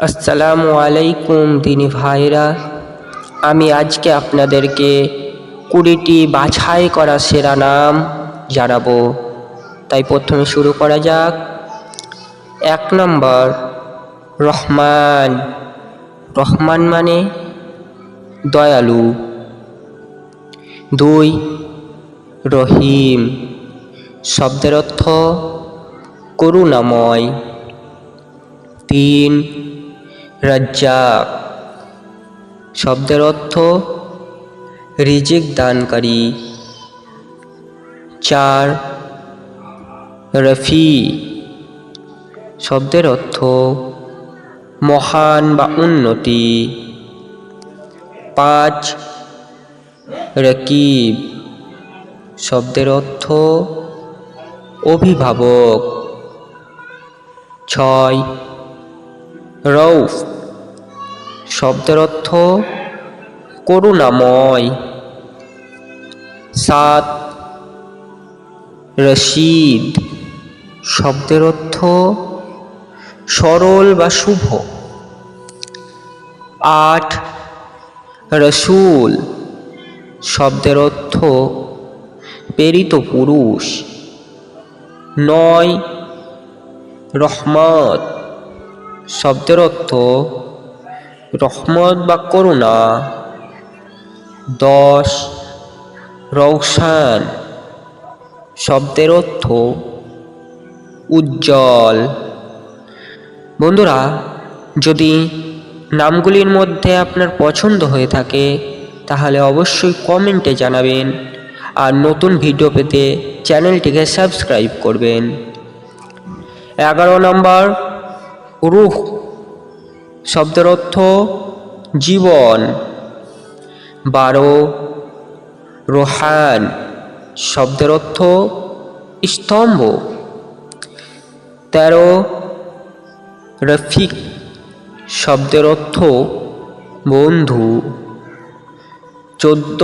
আসসালামু আলাইকুম দিনী ভাইরা। আমি আজকে আপনাদেরকে কুড়িটি বাছাই করা সেরা নাম জানাব। তাই প্রথমে শুরু করা যাক। এক নম্বর, রহমান। রহমান মানে দয়ালু। দুই, রহিম। শব্দের অর্থ করুণাময়। তিন রাজ্জাক। শব্দের অর্থ রিজিক দানকারী। চার, রফি। শব্দের অর্থ মহান বা উন্নতি। পাঁচ, রকিব। শব্দের অর্থ অভিভাবক। ছয় রৌফ। শব্দের অর্থ করুণাময়। সাত রশিদ। শব্দের অর্থ সরল বা শুভ। আট। রসুল। শব্দের অর্থ প্রেরিত পুরুষ। নয়। রহমত। শব্দের অর্থ রহমত বা করুণা, দশ রৌশান শব্দের অর্থ উজ্জ্বল। বন্ধুরা, যদি নামগুলির মধ্যে আপনার পছন্দ হয়ে থাকে, তাহলে অবশ্যই কমেন্টে জানাবেন আর নতুন ভিডিও পেতে চ্যানেলটিকে সাবস্ক্রাইব করবেন। এগারো নম্বর রুহ, শব্দের অর্থ জীবন। বারো, রোহান, শব্দের অর্থ স্তম্ভ। তেরো, রফিক, শব্দের অর্থ বন্ধু। চোদ্দ,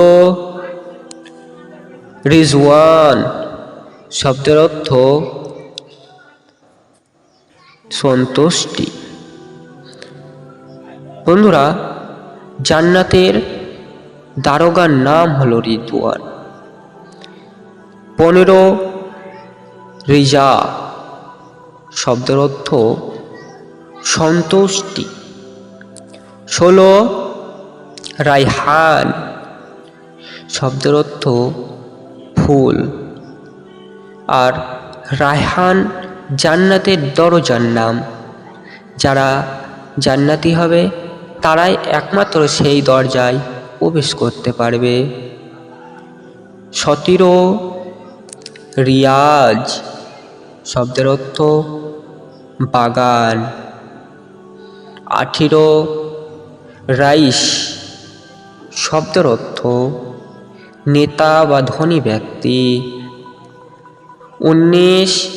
রিজওয়ান, শব্দের অর্থ সন্তুষ্টি। বন্ধুরা, জান্নাতের দারোগার নাম হলো রিদওয়ান। পনেরো রিজা শব্দের অর্থ সন্তুষ্টি। ষোলো রাইহান শব্দের অর্থ ফুল। আর রায়হান জান্নাতের দরজার নাম। যারা জান্নাতি হবে, তারাই একমাত্র সেই দরজায় প্রবেশ করতে পারবে। সতেরো রিয়াজ, শব্দের অর্থ বাগান। আঠেরো রাইস শব্দের অর্থ নেতা বা ধনী ব্যক্তি। উনিশ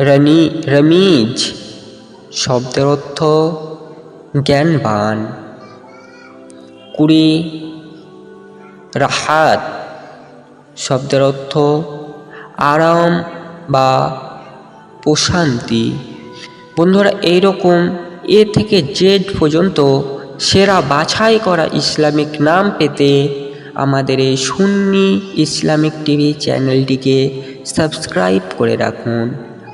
রনি, রমিজ। শব্দের অর্থ জ্ঞানবান। কুড়ি, রাহাত। শব্দের অর্থ আরাম বা প্রশান্তি। বন্ধুরা, এইরকম এ থেকে জেড পর্যন্ত সেরা বাছাই করা ইসলামিক নাম পেতে আমাদের এই সুন্নি ইসলামিক টিভি চ্যানেলটিকে সাবস্ক্রাইব করে রাখুন।